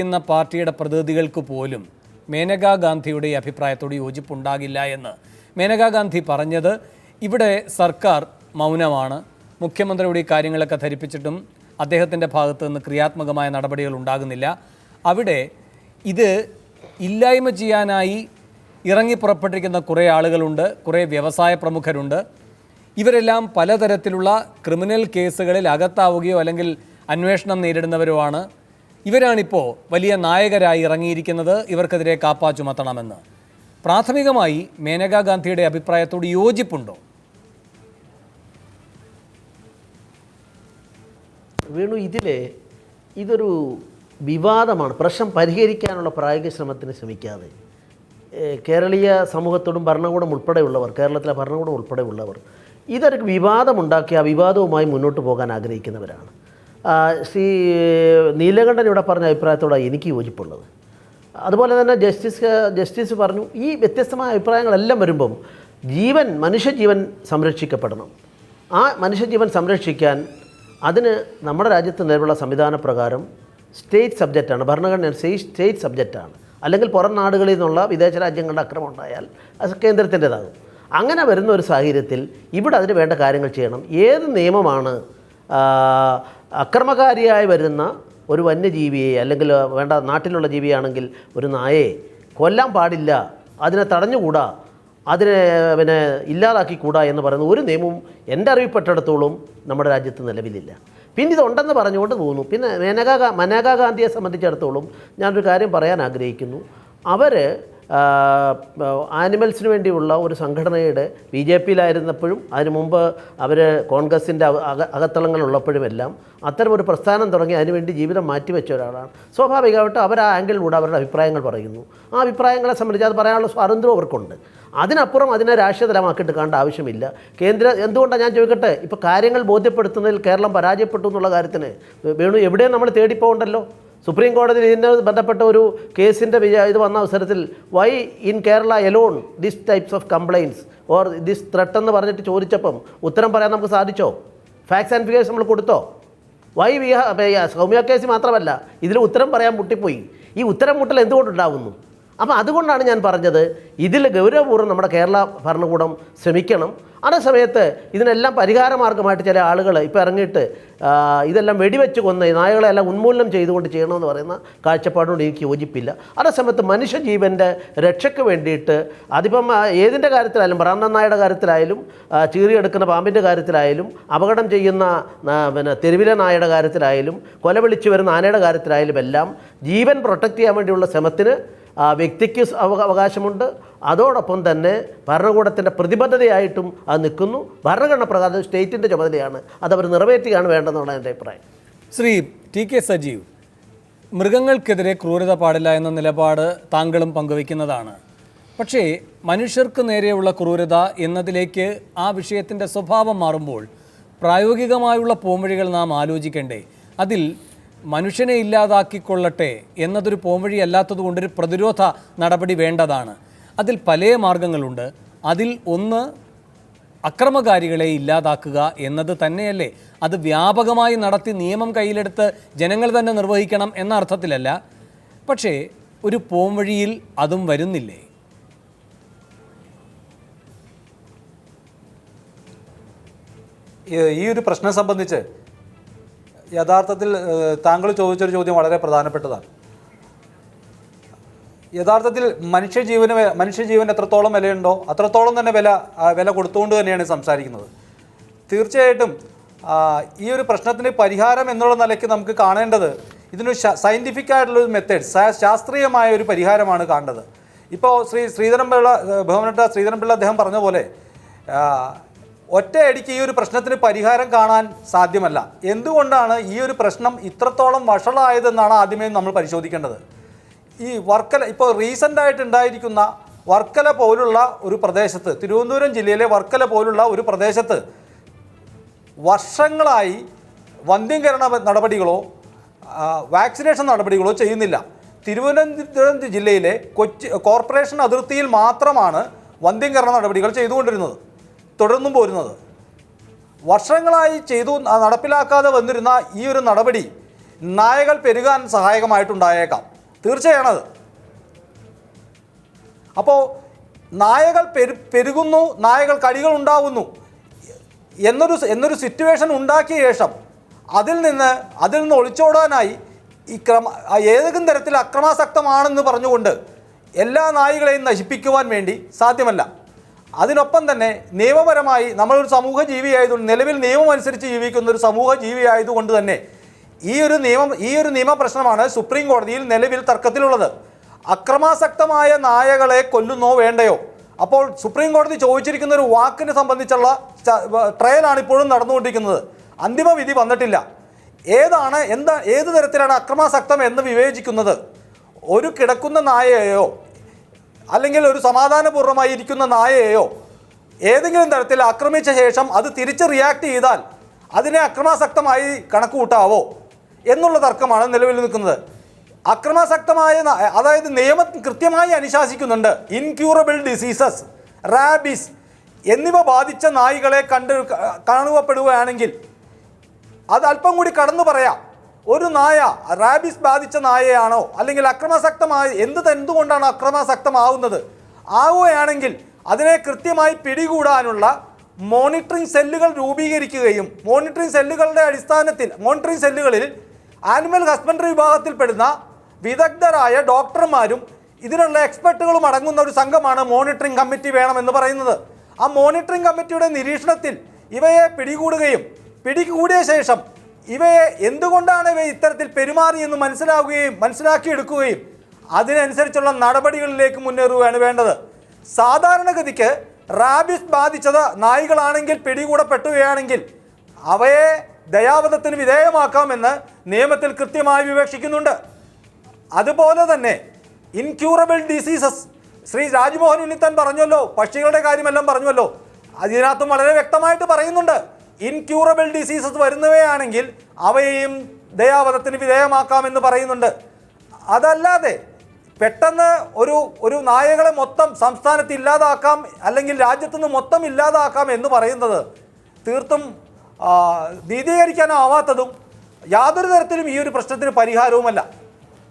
ഭരിക്കുന്ന പാർട്ടിയുടെ പ്രതിനിധികൾക്ക് പോലും മേനകാ ഗാന്ധിയുടെ അഭിപ്രായത്തോട് യോജിപ്പുണ്ടാകില്ല എന്ന് മേനകാ ഗാന്ധി പറഞ്ഞത് ഇവിടെ സർക്കാർ മൗനമാണ്. മുഖ്യമന്ത്രിയുടെ ഈ കാര്യങ്ങളൊക്കെ ധരിപ്പിച്ചിട്ടും അദ്ദേഹത്തിന്റെ ഭാഗത്ത് നിന്ന് ക്രിയാത്മകമായ നടപടികൾ ഉണ്ടാകുന്നില്ല. അവിടെ ഇത് ഇല്ലായ്മ ചെയ്യാനായി ഇറങ്ങി പുറപ്പെട്ടിരിക്കുന്ന കുറേ ആളുകളുണ്ട് കുറേ വ്യവസായ പ്രമുഖരുണ്ട്. ഇവരെല്ലാം പലതരത്തിലുള്ള ക്രിമിനൽ കേസുകളിൽ അകത്താവുകയോ അല്ലെങ്കിൽ അന്വേഷണം നേരിടുന്നവരുമാണ്. ഇവരാണിപ്പോൾ വലിയ നായകരായി ഇറങ്ങിയിരിക്കുന്നത്. ഇവർക്കെതിരെ കാപ്പാ ചുമത്തണമെന്ന്. പ്രാഥമികമായി മേനകാ ഗാന്ധിയുടെ അഭിപ്രായത്തോട് യോജിപ്പുണ്ടോ? വേണു ഇതിൽ ഇതൊരു വിവാദമാണ്. പ്രശ്നം പരിഹരിക്കാനുള്ള പ്രായോഗിക ശ്രമത്തിന് ശ്രമിക്കാതെ. കേരളീയ സമൂഹത്തോടും ഭരണകൂടം ഉൾപ്പെടെയുള്ളവർ കേരളത്തിലെ ഭരണകൂടം ഉൾപ്പെടെയുള്ളവർ ഇതൊരു വിവാദമുണ്ടാക്കി ആ വിവാദവുമായി മുന്നോട്ട് പോകാൻ ആഗ്രഹിക്കുന്നവരാണ്. ശ്രീ നീലകണ്ഠൻ ഇവിടെ പറഞ്ഞ അഭിപ്രായത്തോടാണ് എനിക്ക് യോജിപ്പുള്ളത്. അതുപോലെ തന്നെ ജസ്റ്റിസ് ജസ്റ്റിസ് പറഞ്ഞു ഈ വ്യത്യസ്തമായ അഭിപ്രായങ്ങളെല്ലാം വരുമ്പം ജീവൻ മനുഷ്യജീവൻ സംരക്ഷിക്കപ്പെടണം. ആ മനുഷ്യജീവൻ സംരക്ഷിക്കാൻ അതിന് നമ്മുടെ രാജ്യത്ത് നിലവിലുള്ള സംവിധാന പ്രകാരം സ്റ്റേറ്റ് സബ്ജക്റ്റാണ് ഭരണഘടന സ്റ്റേറ്റ് സബ്ജക്റ്റാണ്. അല്ലെങ്കിൽ പുറം നാടുകളിൽ നിന്നുള്ള വിദേശ രാജ്യങ്ങളുടെ അക്രമം ഉണ്ടായാൽ അത് കേന്ദ്രത്തിന്റെതാകും. അങ്ങനെ വരുന്ന ഒരു സാഹചര്യത്തിൽ ഇവിടെ അതിന് വേണ്ട കാര്യങ്ങൾ ചെയ്യണം. ഏത് നിയമമാണ് അക്രമകാരിയായി വരുന്ന ഒരു വന്യജീവിയെ അല്ലെങ്കിൽ വേണ്ട നാട്ടിലുള്ള ജീവിയാണെങ്കിൽ ഒരു നായയെ കൊല്ലാൻ പാടില്ല അതിനെ തടഞ്ഞുകൂടാ അതിനെ പിന്നെ ഇല്ലാതാക്കിക്കൂടാ എന്ന് പറയുന്ന ഒരു നിയമവും എന്റെ അറിവിൽപ്പെട്ടിടത്തോളം നമ്മുടെ രാജ്യത്ത് നിലവിലില്ല. പിന്നെ ഇതുണ്ടെന്ന് പറഞ്ഞുകൊണ്ട് പോകുന്നു പിന്നെ മേനകാ മനേകാ ഗാന്ധിയെ സംബന്ധിച്ചിടത്തോളം ഞാനൊരു കാര്യം പറയാൻ ആഗ്രഹിക്കുന്നു. അവർ ആനിമൽസിന് വേണ്ടിയുള്ള ഒരു സംഘടനയുടെ ബി ജെ പിയിലായിരുന്നപ്പോഴും അതിനു മുമ്പ് അവർ കോൺഗ്രസിന്റെ അക അക- അകത്തളങ്ങളുള്ളപ്പോഴുമെല്ലാം അത്തരം ഒരു പ്രസ്ഥാനം തുടങ്ങി അതിനുവേണ്ടി ജീവിതം മാറ്റിവെച്ച ഒരാളാണ്. സ്വാഭാവികമായിട്ടും അവർ ആ ആംഗിളിലൂടെ അവരുടെ അഭിപ്രായങ്ങൾ പറയുന്നു. ആ അഭിപ്രായങ്ങളെ സംബന്ധിച്ച് അത് പറയാനുള്ള സ്വാതന്ത്ര്യം അവർക്കുണ്ട്. അതിനപ്പുറം അതിനെ രാഷ്ട്രീയ തലമാക്കിയിട്ട് കാണേണ്ട ആവശ്യമില്ല. കേന്ദ്ര എന്തുകൊണ്ടാണ് ഞാൻ ചോദിക്കട്ടെ? ഇപ്പോൾ കാര്യങ്ങൾ ബോധ്യപ്പെടുത്തുന്നതിൽ കേരളം പരാജയപ്പെട്ടു എന്നുള്ള കാര്യത്തിന് വേണു എവിടെയും നമ്മൾ തേടിപ്പോകണ്ടല്ലോ. സുപ്രീം കോടതിയിൽ ഇതിന്റെ ബന്ധപ്പെട്ട ഒരു കേസിന്റെ വിജയ ഇത് വന്ന അവസരത്തിൽ why in Kerala alone this types of compliance or this threat എന്ന് പറഞ്ഞിട്ട് ചോദിച്ചപ്പം ഉത്തരം പറയാൻ നമുക്ക് സാധിച്ചോ? ഫാക്സ് ആൻഡ് ഫിഗേഴ്സ് നമ്മൾ കൊടുത്തോ? വൈ വി സൗമ്യ കേസ് മാത്രമല്ല ഇതിൽ ഉത്തരം പറയാൻ മുട്ടിപ്പോയി. ഈ ഉത്തരം മുട്ടൽ എന്തുകൊണ്ടുണ്ടാകുന്നു അപ്പോൾ അതുകൊണ്ടാണ് ഞാൻ പറഞ്ഞത് ഇതിൽ ഗൗരവപൂർവം നമ്മുടെ കേരള ഭരണകൂടം ശ്രമിക്കണം. അതേ സമയത്ത് ഇതിനെല്ലാം പരിഹാരമാർഗമായിട്ട് ചില ആളുകൾ ഇപ്പോൾ ഇറങ്ങിയിട്ട് ഇതെല്ലാം വെടിവെച്ച് കൊന്ന് നായകളെല്ലാം ഉന്മൂലനം ചെയ്തുകൊണ്ട് ചെയ്യണമെന്ന് പറയുന്ന കാഴ്ചപ്പാടിനോട് എനിക്ക് യോജിപ്പില്ല. അതേ സമയത്ത് മനുഷ്യജീവന്റെ രക്ഷയ്ക്ക് വേണ്ടിയിട്ട് അതിപ്പം ഏതിന്റെ കാര്യത്തിലായാലും പ്രാന്തനായുടെ കാര്യത്തിലായാലും ആ, ചീറിയെടുക്കുന്ന പാമ്പിന്റെ കാര്യത്തിലായാലും അപകടം ചെയ്യുന്ന പിന്നെ തെരുവിലെ നായയുടെ കാര്യത്തിലായാലും കൊല വിളിച്ചു വരുന്ന ആനയുടെ കാര്യത്തിലായാലും എല്ലാം ജീവൻ പ്രൊട്ടക്റ്റ് ചെയ്യാൻ വേണ്ടിയുള്ള ശ്രമത്തിന് ആ വ്യക്തിക്ക് അവകാശമുണ്ട്. അതോടൊപ്പം തന്നെ ഭരണകൂടത്തിന്റെ പ്രതിബദ്ധതയായിട്ടും അത് നിൽക്കുന്നു. ഭരണഘടന പ്രകാരം സ്റ്റേറ്റിന്റെ ചുമതലയാണ്. അതവർ നിറവേറ്റുകയാണ് വേണ്ടതെന്നാണ് എന്റെ അഭിപ്രായം. ശ്രീ ടി കെ സജീവ് മൃഗങ്ങൾക്കെതിരെ ക്രൂരത പാടില്ല എന്ന നിലപാട് താങ്കളും പങ്കുവയ്ക്കുന്നതാണ്. പക്ഷേ മനുഷ്യർക്ക് നേരെയുള്ള ക്രൂരത എന്നതിലേക്ക് ആ വിഷയത്തിന്റെ സ്വഭാവം മാറുമ്പോൾ പ്രായോഗികമായുള്ള പോംവഴികൾ നാം ആലോചിക്കണ്ടേ? അതിൽ മനുഷ്യനെ ഇല്ലാതാക്കിക്കൊള്ളട്ടെ എന്നതൊരു പോംവഴി അല്ലാത്തതുകൊണ്ട് ഒരു പ്രതിരോധ നടപടി വേണ്ടതാണ്. അതിൽ പല മാർഗങ്ങളുണ്ട്. അതിൽ ഒന്ന് അക്രമകാരികളെ ഇല്ലാതാക്കുക എന്നത് തന്നെയല്ലേ. അത് വ്യാപകമായി നടത്തി നിയമം കയ്യിലെടുത്ത് ജനങ്ങൾ തന്നെ നിർവഹിക്കണം എന്ന അർത്ഥത്തിലല്ല. പക്ഷേ ഒരു പോംവഴിയിൽ അതും വരുന്നില്ലേ? ഈ- ഒരു പ്രശ്നം സംബന്ധിച്ച് യഥാർത്ഥത്തിൽ താങ്കൾ ചോദിച്ചൊരു ചോദ്യം വളരെ പ്രധാനപ്പെട്ടതാണ്. യഥാർത്ഥത്തിൽ മനുഷ്യജീവന് മനുഷ്യജീവൻ എത്രത്തോളം വിലയുണ്ടോ അത്രത്തോളം തന്നെ വില വില കൊടുത്തുകൊണ്ട് തന്നെയാണ് സംസാരിക്കുന്നത്. തീർച്ചയായിട്ടും ഈ ഒരു പ്രശ്നത്തിന് പരിഹാരം എന്നുള്ള നിലയ്ക്ക് നമുക്ക് കാണേണ്ടത് ഇതിനൊരു സയന്റിഫിക് ആയിട്ടുള്ള ഒരു മെത്തേഡ് ശാസ്ത്രീയമായ ഒരു പരിഹാരമാണ് കാണേണ്ടത്. ഇപ്പോൾ ശ്രീ ശ്രീധരൻപിള്ള ബഹുമാനപ്പെട്ട ശ്രീധരൻപിള്ള അദ്ദേഹം പറഞ്ഞ പോലെ ഒറ്റയടിക്ക് ഈ ഒരു പ്രശ്നത്തിന് പരിഹാരം കാണാൻ സാധ്യമല്ല. എന്തുകൊണ്ടാണ് ഈ ഒരു പ്രശ്നം ഇത്രത്തോളം വഷളായതെന്നാണ് ആദ്യമേ നമ്മൾ പരിശോധിക്കേണ്ടത്. ഈ വർക്കല ഇപ്പോൾ റീസെന്റ് ആയിട്ട് ഉണ്ടായിരിക്കുന്ന വർക്കല പോലുള്ള ഒരു പ്രദേശത്ത് തിരുവനന്തപുരം ജില്ലയിലെ വർക്കല പോലുള്ള ഒരു പ്രദേശത്ത് വർഷങ്ങളായി വന്ധ്യംകരണ നടപടികളോ വാക്സിനേഷൻ നടപടികളോ ചെയ്യുന്നില്ല. തിരുവനന്തപുരം ജില്ലയിലെ കൊച്ചി കോർപ്പറേഷൻ അതിർത്തിയിൽ മാത്രമാണ് വന്ധ്യംകരണ നടപടികൾ ചെയ്തുകൊണ്ടിരുന്നത്. തുടർന്നും പോരുന്നത്. വർഷങ്ങളായി ചെയ്തു നടപ്പിലാക്കാതെ വന്നിരുന്ന ഈ ഒരു നടപടി നായകൾ പെരുകാൻ സഹായകമായിട്ടുണ്ടായേക്കാം. തീർച്ചയാണത് അപ്പോൾ നായകൾ പെരു പെരുകുന്നു നായകൾ കടികൾ ഉണ്ടാവുന്നു എന്നൊരു എന്നൊരു സിറ്റുവേഷൻ ഉണ്ടാക്കിയ ശേഷം അതിൽ നിന്ന് അതിൽ നിന്ന് ഒളിച്ചോടാനായി ഈ ക്രമ ഏതെങ്കിലും തരത്തിൽ അക്രമാസക്തമാണെന്ന് പറഞ്ഞുകൊണ്ട് എല്ലാ നായികളെയും നശിപ്പിക്കുവാൻ വേണ്ടി സാധ്യമല്ല. അതിനൊപ്പം തന്നെ നിയമപരമായി നമ്മളൊരു സമൂഹ ജീവിയായതുകൊണ്ട് നിലവിൽ നിയമം അനുസരിച്ച് ജീവിക്കുന്ന ഒരു സമൂഹ ജീവിയായതുകൊണ്ട് തന്നെ ഈ ഒരു നിയമം ഈ ഒരു നിയമ പ്രശ്നമാണ് സുപ്രീം കോടതിയിൽ നിലവിൽ തർക്കത്തിലുള്ളത്. അക്രമാസക്തമായ നായകളെ കൊല്ലുന്നോ വേണ്ടയോ? അപ്പോൾ സുപ്രീം കോടതി ചോദിച്ചിരിക്കുന്ന ഒരു വാക്കിനെ സംബന്ധിച്ചുള്ള ട്രയലാണ് ഇപ്പോഴും നടന്നുകൊണ്ടിരിക്കുന്നത്. അന്തിമ വിധി വന്നിട്ടില്ല. ഏതാണ് എന്താ ഏത് തരത്തിലാണ് അക്രമാസക്തം എന്ന് വിവേചിക്കുന്നത്? ഒരു കിടക്കുന്ന നായയെയോ അല്ലെങ്കിൽ ഒരു സമാധാനപൂർവമായി ഇരിക്കുന്ന നായയെയോ ഏതെങ്കിലും തരത്തിൽ ആക്രമിച്ച ശേഷം അത് തിരിച്ച് റിയാക്ട് ചെയ്താൽ അതിനെ അക്രമാസക്തമായി കണക്ക് കൂട്ടാവോ എന്നുള്ള തർക്കമാണ് നിലവിൽ നിൽക്കുന്നത്. അക്രമാസക്തമായ അതായത് നിയമം കൃത്യമായി അനുശാസിക്കുന്നുണ്ട്. ഇൻക്യൂറബിൾ ഡിസീസസ് റാബിസ് എന്നിവ ബാധിച്ച നായികളെ കണ്ട് കാണുവപ്പെടുകയാണെങ്കിൽ അത് അല്പം കൂടി കടന്നു പറയാം. ഒരു നായ റാബിസ് ബാധിച്ച നായയാണോ? അല്ലെങ്കിൽ അക്രമാസക്തമായ എന്ത് എന്തുകൊണ്ടാണ് അക്രമാസക്തമാവുന്നത്? ആവുകയാണെങ്കിൽ അതിനെ കൃത്യമായി പിടികൂടാനുള്ള മോണിറ്ററിംഗ് സെല്ലുകൾ രൂപീകരിക്കുകയും മോണിറ്ററിംഗ് സെല്ലുകളുടെ അടിസ്ഥാനത്തിൽ മോണിറ്ററിംഗ് സെല്ലുകളിൽ ആനിമൽ ഹസ്ബൻഡറി വിഭാഗത്തിൽപ്പെടുന്ന വിദഗ്ധരായ ഡോക്ടർമാരും ഇതിനുള്ള എക്സ്പെർട്ടുകളും അടങ്ങുന്ന ഒരു സംഘമാണ് മോണിറ്ററിംഗ് കമ്മിറ്റി വേണമെന്ന് പറയുന്നത്. ആ മോണിറ്ററിംഗ് കമ്മിറ്റിയുടെ നിരീക്ഷണത്തിൽ ഇവയെ പിടികൂടുകയും പിടികൂടിയ ശേഷം ഇവയെ എന്തുകൊണ്ടാണ് ഇവ ഇത്തരത്തിൽ പെരുമാറിയെന്ന് മനസ്സിലാവുകയും മനസ്സിലാക്കിയെടുക്കുകയും അതിനനുസരിച്ചുള്ള നടപടികളിലേക്ക് മുന്നേറുകയാണ് വേണ്ടത്? സാധാരണഗതിക്ക് റാബിസ് ബാധിച്ചത് നായികളാണെങ്കിൽ പിടികൂടപ്പെട്ടുകയാണെങ്കിൽ അവയെ ദയാവധത്തിന് വിധേയമാക്കാമെന്ന് നിയമത്തിൽ കൃത്യമായി വിവക്ഷിക്കുന്നുണ്ട്. അതുപോലെ തന്നെ ഇൻക്യൂറബിൾ ഡിസീസസ് ശ്രീ രാജ്മോഹൻ ഉണ്ണിത്തൻ പറഞ്ഞല്ലോ പക്ഷികളുടെ കാര്യമെല്ലാം പറഞ്ഞല്ലോ. അതിനകത്തും വളരെ വ്യക്തമായിട്ട് പറയുന്നുണ്ട്. ഇൻക്യൂറബിൾ ഡിസീസസ് വരുന്നവയാണെങ്കിൽ അവയെയും ദയാവധത്തിന് വിധേയമാക്കാമെന്ന് പറയുന്നുണ്ട്. അതല്ലാതെ പെട്ടെന്ന് ഒരു ഒരു നായകളെ മൊത്തം സംസ്ഥാനത്ത് ഇല്ലാതാക്കാം അല്ലെങ്കിൽ രാജ്യത്തുനിന്ന് മൊത്തം ഇല്ലാതാക്കാം എന്ന് പറയുന്നത് തീർത്തും നീതീകരിക്കാനാവാത്തതും യാതൊരു തരത്തിലും ഈ ഒരു പ്രശ്നത്തിന് പരിഹാരവുമല്ല.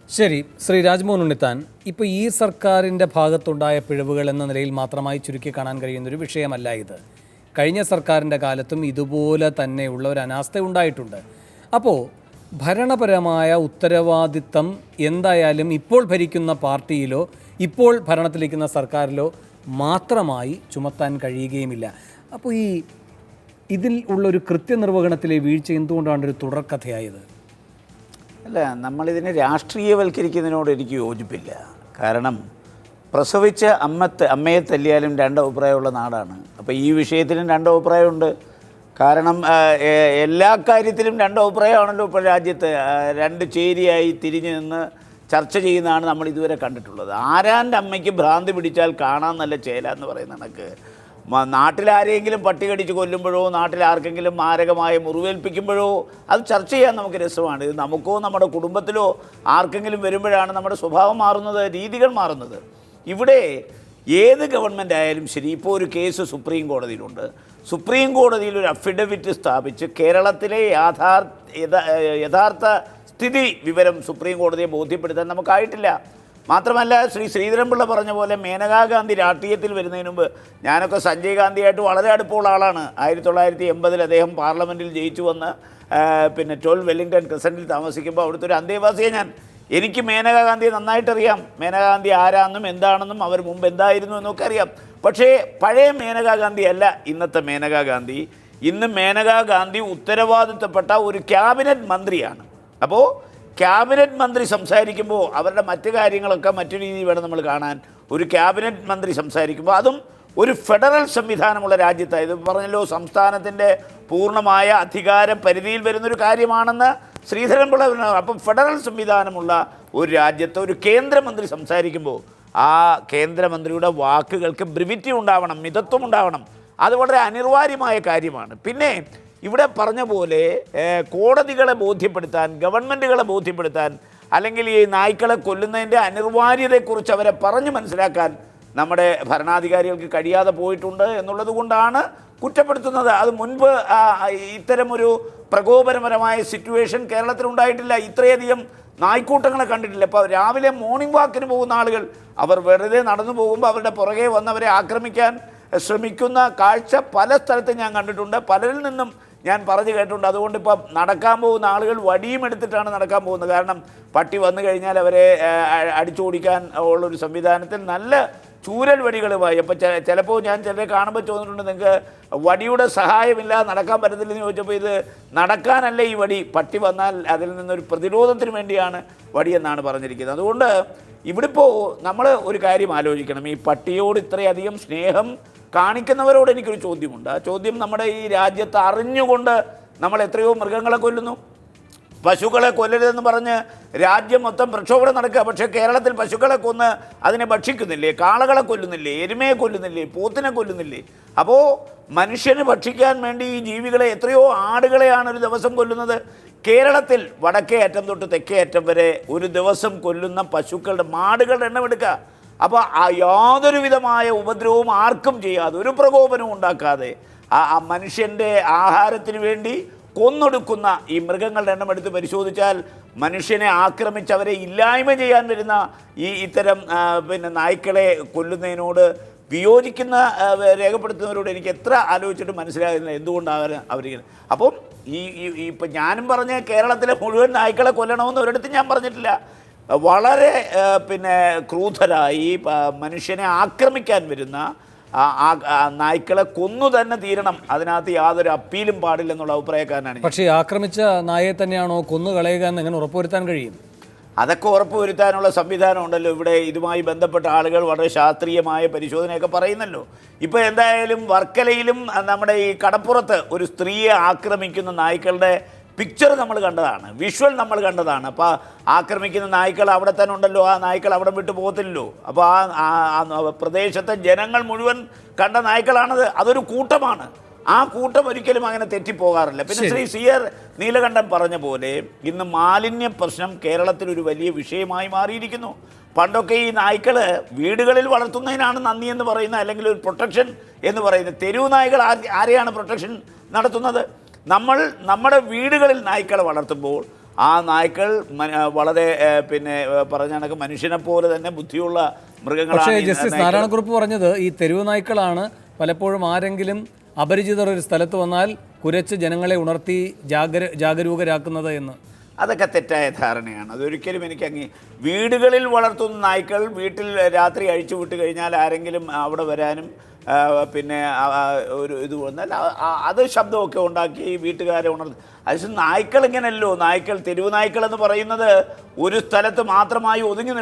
ശരി ശ്രീ രാജ്മോഹൻ ഉണ്ണിത്താൻ ഇപ്പോൾ ഈ സർക്കാരിന്റെ ഭാഗത്തുണ്ടായ പിഴവുകൾ എന്ന നിലയിൽ മാത്രമായി ചുരുക്കി കാണാൻ കഴിയുന്ന ഒരു വിഷയമല്ല ഇത്. കഴിഞ്ഞ സർക്കാരിന്റെ കാലത്തും ഇതുപോലെ തന്നെയുള്ള ഒരു അനാസ്ഥ ഉണ്ടായിട്ടുണ്ട്. അപ്പോൾ ഭരണപരമായ ഉത്തരവാദിത്തം എന്തായാലും ഇപ്പോൾ ഭരിക്കുന്ന പാർട്ടിയിലോ ഇപ്പോൾ ഭരണത്തിലിരിക്കുന്ന സർക്കാരിലോ മാത്രമായി ചുമത്താൻ കഴിയുകയുമില്ല. അപ്പോൾ ഈ ഇതിൽ ഉള്ളൊരു കൃത്യനിർവഹണത്തിലെ വീഴ്ച എന്തുകൊണ്ടാണ് ഒരു തുടർക്കഥയായത്? അല്ല നമ്മളിതിനെ രാഷ്ട്രീയവൽക്കരിക്കുന്നതിനോട് എനിക്ക് യോജിപ്പില്ല. കാരണം പ്രസവിച്ച അമ്മത്തെ അമ്മയെ തല്ലിയാലും രണ്ട് അഭിപ്രായമുള്ള നാടാണ്. അപ്പോൾ ഈ വിഷയത്തിലും രണ്ട് അഭിപ്രായമുണ്ട്. കാരണം എല്ലാ കാര്യത്തിലും രണ്ട് അഭിപ്രായമാണല്ലോ ഇപ്പോൾ രാജ്യത്ത്. രണ്ട് ചേരിയായി തിരിഞ്ഞു നിന്ന് ചർച്ച ചെയ്യുന്നതാണ് നമ്മൾ ഇതുവരെ കണ്ടിട്ടുള്ളത്. ആരാന്റെ അമ്മയ്ക്ക് ഭ്രാന്തി പിടിച്ചാൽ കാണാൻ നല്ല ചേല എന്ന് പറയുന്ന കണക്ക്. നാട്ടിലാരെങ്കിലും പട്ടി കടിച്ച് കൊല്ലുമ്പോഴോ നാട്ടിൽ ആർക്കെങ്കിലും മാരകമായ മുറിവേൽപ്പിക്കുമ്പോഴോ അത് ചർച്ച ചെയ്യാൻ നമുക്ക് രസമാണ്. ഇത് നമുക്കോ നമ്മുടെ കുടുംബത്തിലോ ആർക്കെങ്കിലും വരുമ്പോഴാണ് നമ്മുടെ സ്വഭാവം മാറുന്നത് രീതികൾ മാറുന്നത്. ഇവിടെ ഏത് ഗവൺമെന്റ് ആയാലും ശരി ഇപ്പോൾ ഒരു കേസ് സുപ്രീം കോടതിയിലുണ്ട്. സുപ്രീം കോടതിയിൽ ഒരു അഫിഡവിറ്റ് സ്ഥാപിച്ച് കേരളത്തിലെ യാഥാർ യഥാർത്ഥ സ്ഥിതി വിവരം സുപ്രീം കോടതിയെ ബോധ്യപ്പെടുത്താൻ നമുക്കായിട്ടില്ല. മാത്രമല്ല ശ്രീ ശ്രീധരൻപിള്ള പറഞ്ഞ പോലെ മേനകാ ഗാന്ധി രാഷ്ട്രീയത്തിൽ വരുന്നതിന് മുമ്പ് ഞാനൊക്കെ സഞ്ജയ് ഗാന്ധിയായിട്ട് വളരെ അടുപ്പമുള്ള ആളാണ്. ആയിരത്തി തൊള്ളായിരത്തി എൺപതിൽ അദ്ദേഹം പാർലമെന്റിൽ ജയിച്ചു വന്ന് പിന്നെ ട്വൽവ് വെല്ലിംഗ്ടൺ ക്രിസന്റിൽ താമസിക്കുമ്പോൾ അവിടുത്തെ ഒരു അന്തേവാസിയെ ഞാൻ. എനിക്ക് മേനകാ ഗാന്ധിയെ നന്നായിട്ടറിയാം. മേനകാ ഗാന്ധി ആരാണെന്നും എന്താണെന്നും അവർ മുമ്പ് എന്തായിരുന്നു എന്നൊക്കെ അറിയാം. പക്ഷേ പഴയ മേനകാ ഗാന്ധി അല്ല ഇന്നത്തെ മേനകാ ഗാന്ധി ഇന്ന് മേനകാ ഗാന്ധി ഉത്തരവാദിത്തപ്പെട്ട ഒരു ക്യാബിനറ്റ് മന്ത്രിയാണ്. അപ്പോൾ ക്യാബിനറ്റ് മന്ത്രി സംസാരിക്കുമ്പോൾ അവരുടെ മറ്റു കാര്യങ്ങളൊക്കെ മറ്റു രീതിയിൽ വേണം നമ്മൾ കാണാൻ. ഒരു ക്യാബിനറ്റ് മന്ത്രി സംസാരിക്കുമ്പോൾ അതും ഒരു ഫെഡറൽ സംവിധാനമുള്ള രാജ്യത്തായത് പറഞ്ഞല്ലോ സംസ്ഥാനത്തിന്റെ പൂർണമായ അധികാര പരിധിയിൽ വരുന്നൊരു കാര്യമാണെന്ന് ശ്രീധരൻപിള്ള. അപ്പം ഫെഡറൽ സംവിധാനമുള്ള ഒരു രാജ്യത്ത് ഒരു കേന്ദ്രമന്ത്രി സംസാരിക്കുമ്പോൾ ആ കേന്ദ്രമന്ത്രിയുടെ വാക്കുകൾക്ക് ബ്രിവിറ്റി ഉണ്ടാവണം മിതത്വം ഉണ്ടാവണം അത് വളരെ അനിവാര്യമായ കാര്യമാണ് പിന്നെ ഇവിടെ പറഞ്ഞ പോലെ കോടതികളെ ബോധ്യപ്പെടുത്താൻ ഗവൺമെന്റുകളെ ബോധ്യപ്പെടുത്താൻ അല്ലെങ്കിൽ ഈ നായ്ക്കളെ കൊല്ലുന്നതിന്റെ അനിർവാര്യതയെക്കുറിച്ച് അവരെ പറഞ്ഞു മനസ്സിലാക്കാൻ നമ്മുടെ ഭരണാധികാരികൾക്ക് കഴിയാതെ പോയിട്ടുണ്ട് എന്നുള്ളത് കൊണ്ടാണ് കുറ്റപ്പെടുത്തുന്നത്. അത് മുൻപ് ഇത്തരമൊരു പ്രകോപനപരമായ സിറ്റുവേഷൻ കേരളത്തിൽ ഉണ്ടായിട്ടില്ല. ഇത്രയധികം നായ്ക്കൂട്ടങ്ങളെ കണ്ടിട്ടില്ല. ഇപ്പോൾ രാവിലെ മോർണിംഗ് വാക്കിന് പോകുന്ന ആളുകൾ അവർ വെറുതെ നടന്നു പോകുമ്പോൾ അവരുടെ പുറകെ വന്നവരെ ആക്രമിക്കാൻ ശ്രമിക്കുന്ന കാഴ്ച പല സ്ഥലത്തും ഞാൻ കണ്ടിട്ടുണ്ട്. പലരിൽ നിന്നും ഞാൻ പറഞ്ഞു കേട്ടിട്ടുണ്ട്. അതുകൊണ്ട് ഇപ്പം നടക്കാൻ പോകുന്ന ആളുകൾ വടിയും എടുത്തിട്ടാണ് നടക്കാൻ പോകുന്നത്. കാരണം പട്ടി വന്നു കഴിഞ്ഞാൽ അവരെ അടിച്ചു ഓടിക്കാൻ ഉള്ളൊരു സംവിധാനത്തിൽ നല്ല ചൂരൽ വടികളുമായി. അപ്പം ചിലപ്പോൾ ഞാൻ ചിലരെ കാണുമ്പോൾ ചോദിച്ചിട്ടുണ്ട് നിങ്ങൾക്ക് വടിയുടെ സഹായമില്ലാതെ നടക്കാൻ പറ്റത്തില്ലെന്ന് ചോദിച്ചപ്പോൾ ഇത് നടക്കാനല്ല ഈ വടി? പട്ടി വന്നാൽ അതിൽ നിന്നൊരു പ്രതിരോധത്തിന് വേണ്ടിയാണ് വടിയെന്നാണ് പറഞ്ഞിരിക്കുന്നത്. അതുകൊണ്ട് ഇവിടെ ഇപ്പോൾ നമ്മൾ ഒരു കാര്യം ആലോചിക്കണം. ഈ പട്ടിയോട് ഇത്രയധികം സ്നേഹം കാണിക്കുന്നവരോട് എനിക്കൊരു ചോദ്യമുണ്ട്. ആ ചോദ്യം നമ്മുടെ ഈ രാജ്യത്ത് അറിഞ്ഞുകൊണ്ട് നമ്മൾ എത്രയോ മൃഗങ്ങളെ കൊല്ലുന്നു. പശുക്കളെ കൊല്ലരുതെന്ന് പറഞ്ഞ് രാജ്യം മൊത്തം പ്രക്ഷോഭം നടക്കുക. പക്ഷേ കേരളത്തിൽ പശുക്കളെ കൊന്ന് അതിനെ ഭക്ഷിക്കുന്നില്ലേ? കാളകളെ കൊല്ലുന്നില്ലേ? എരുമയെ കൊല്ലുന്നില്ലേ? പോത്തിനെ കൊല്ലുന്നില്ലേ? അപ്പോൾ മനുഷ്യന് ഭക്ഷിക്കാൻ വേണ്ടി ഈ ജീവികളെ എത്രയോ ആടുകളെയാണ് ഒരു ദിവസം കൊല്ലുന്നത്. കേരളത്തിൽ വടക്കേ അറ്റം തൊട്ട് തെക്കേ അറ്റം വരെ ഒരു ദിവസം കൊല്ലുന്ന പശുക്കളുടെ മാടുകളുടെ എണ്ണം എടുക്കുക. അപ്പോൾ യാതൊരു വിധമായ ഉപദ്രവവും ആർക്കും ചെയ്യാതെ ഒരു പ്രകോപനവും ഉണ്ടാക്കാതെ ആ മനുഷ്യന്റെ ആഹാരത്തിന് വേണ്ടി കൊന്നൊടുക്കുന്ന ഈ മൃഗങ്ങളുടെ എണ്ണം എടുത്ത് പരിശോധിച്ചാൽ മനുഷ്യനെ ആക്രമിച്ചവരെ ഇല്ലായ്മ ചെയ്യാൻ വരുന്ന ഈ ഇത്തരം പിന്നെ നായ്ക്കളെ കൊല്ലുന്നതിനോട് വിയോജിക്കുന്ന രേഖപ്പെടുത്തുന്നവരോട് എനിക്ക് എത്ര ആലോചിച്ചിട്ട് മനസ്സിലാകുന്നില്ല എന്തുകൊണ്ടാണ് അവരിങ്ങനെ. അപ്പം ഈ ഇപ്പം ഞാനും പറഞ്ഞ കേരളത്തിലെ മുഴുവൻ നായ്ക്കളെ കൊല്ലണമെന്ന് ഒരിടത്തും ഞാൻ പറഞ്ഞിട്ടില്ല. വളരെ പിന്നെ ക്രൂധരായി മനുഷ്യനെ ആക്രമിക്കാൻ വരുന്ന ആ നായ്ക്കളെ കൊന്നു തന്നെ തീരണം. അതിനകത്ത് യാതൊരു അപ്പീലും പാടില്ലെന്നുള്ള അഭിപ്രായക്കാരനാണ്. പക്ഷേ ആക്രമിച്ച നായയെ തന്നെയാണോ കൊന്നു കളയുക എന്ന് എങ്ങനെ ഉറപ്പുവരുത്താൻ കഴിയും? അതൊക്കെ ഉറപ്പുവരുത്താനുള്ള സംവിധാനം ഉണ്ടല്ലോ. ഇവിടെ ഇതുമായി ബന്ധപ്പെട്ട ആളുകൾ വളരെ ശാസ്ത്രീയമായ പരിശോധനയൊക്കെ പറയുന്നല്ലോ. ഇപ്പോൾ എന്തായാലും വർക്കലയിലും നമ്മുടെ ഈ കടപ്പുറത്ത് ഒരു സ്ത്രീയെ ആക്രമിക്കുന്ന നായ്ക്കളുടെ പിക്ചർ നമ്മൾ കണ്ടതാണ്. വിഷ്വൽ നമ്മൾ കണ്ടതാണ്. അപ്പോൾ ആക്രമിക്കുന്ന നായ്ക്കൾ അവിടെ തന്നെ ഉണ്ടല്ലോ. ആ നായ്ക്കൾ അവിടെ വിട്ടു പോകത്തില്ലല്ലോ. അപ്പോൾ ആ പ്രദേശത്തെ ജനങ്ങൾ മുഴുവൻ കണ്ട നായ്ക്കളാണത്. അതൊരു കൂട്ടമാണ്. ആ കൂട്ടം ഒരിക്കലും അങ്ങനെ തെറ്റിപ്പോകാറില്ല. പിന്നെ ശ്രീ സി ആർ നീലകണ്ഠൻ പറഞ്ഞ പോലെ ഇന്ന് മാലിന്യ പ്രശ്നം കേരളത്തിൽ ഒരു വലിയ വിഷയമായി മാറിയിരിക്കുന്നു. പണ്ടൊക്കെ ഈ നായ്ക്കൾ വീടുകളിൽ വളർത്തുന്നതിനാണ് നന്ദി എന്ന് പറയുന്ന അല്ലെങ്കിൽ ഒരു പ്രൊട്ടക്ഷൻ എന്ന് പറയുന്നത് തെരുവ് നായ്ക്കൾ ആരെയാണ് പ്രൊട്ടക്ഷൻ നടത്തുന്നത്? നമ്മൾ നമ്മുടെ വീടുകളിൽ നായ്ക്കളെ വളർത്തുമ്പോൾ ആ നായ്ക്കൾ വളരെ പിന്നെ പറഞ്ഞ കണക്ക് മനുഷ്യനെ പോലെ തന്നെ ബുദ്ധിയുള്ള പക്ഷേ മൃഗങ്ങളാണ് ഈ ജസ്റ്റിസ് നാരായണക്കുറിപ്പ് പറഞ്ഞത് ഈ തെരുവ് നായ്ക്കളാണ് പലപ്പോഴും ആരെങ്കിലും അപരിചിതർ ഒരു സ്ഥലത്ത് വന്നാൽ കുരച്ച് ജനങ്ങളെ ഉണർത്തി ജാഗര ജാഗരൂകരാക്കുന്നത് എന്ന്. അതൊക്കെ തെറ്റായ ധാരണയാണ്. അതൊരിക്കലും എനിക്ക് അങ്ങ് വീടുകളിൽ വളർത്തുന്ന നായ്ക്കൾ വീട്ടിൽ രാത്രി അഴിച്ചു വിട്ട് കഴിഞ്ഞാൽ ആരെങ്കിലും അവിടെ വരാനും പിന്നെ ഒരു ഇത് ആ- അത് ശബ്ദമൊക്കെ ഉണ്ടാക്കി വീട്ടുകാരെ ഉണർത്തി. അതിന് നായ്ക്കൾ ഇങ്ങനെയല്ലോ. നായ്ക്കൾ തെരുവ് നായ്ക്കൾ എന്ന് പറയുന്നത് ഒരു സ്ഥലത്ത് മാത്രമായി ഒതുങ്ങി